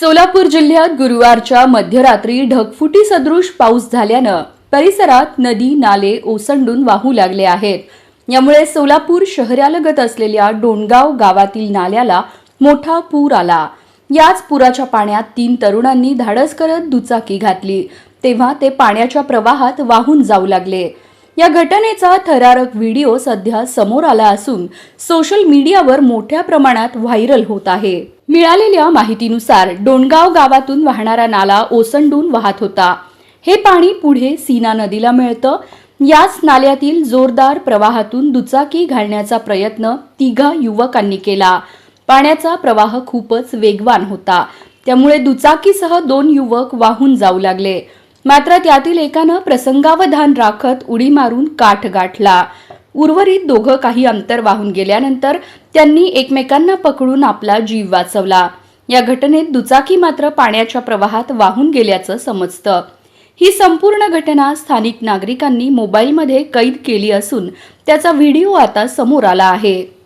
सोलापूर जिल्ह्यात गुरुवारच्या मध्यरात्री ढगफुटी सदृश पाऊस झाल्यानं परिसरात नदी नाले ओसंडून वाहू लागले आहेत. यामुळे सोलापूर शहरालगत असलेल्या डोणगाव गावातील नाल्याला मोठा पूर आला. याच पुराच्या पाण्यात तीन तरुणांनी धाडस करत दुचाकी घातली. तेव्हा ते पाण्याच्या प्रवाहात वाहून जाऊ लागले. या घटनेचा थरारक व्हिडिओ सध्या समोर आला असून सोशल मीडियावर मोठ्या प्रमाणात व्हायरल होत आहे. मिळालेल्या माहितीनुसार डोणगाव गावातून वाहणारा नाला ओसंडून वाहत होता. हे पाणी पुढे सीना नदीला मिळतं. याच नाल्यातील जोरदार प्रवाहातून दुचाकी घालण्याचा प्रयत्न तिघा युवकांनी केला. पाण्याचा प्रवाह खूपच वेगवान होता. त्यामुळे दुचाकीसह दोन युवक वाहून जाऊ लागले. मात्र त्यातील एकानं प्रसंगावधान राखत उडी मारून काठ गाठला. उर्वरित दोघं काही अंतर वाहून गेल्यानंतर त्यांनी एकमेकांना पकडून आपला जीव वाचवला. या घटनेत दुचाकी मात्र पाण्याच्या प्रवाहात वाहून गेल्याचं समजतं. ही संपूर्ण घटना स्थानिक नागरिकांनी मोबाईलमध्ये कैद केली असून त्याचा व्हिडिओ आता समोर आला आहे.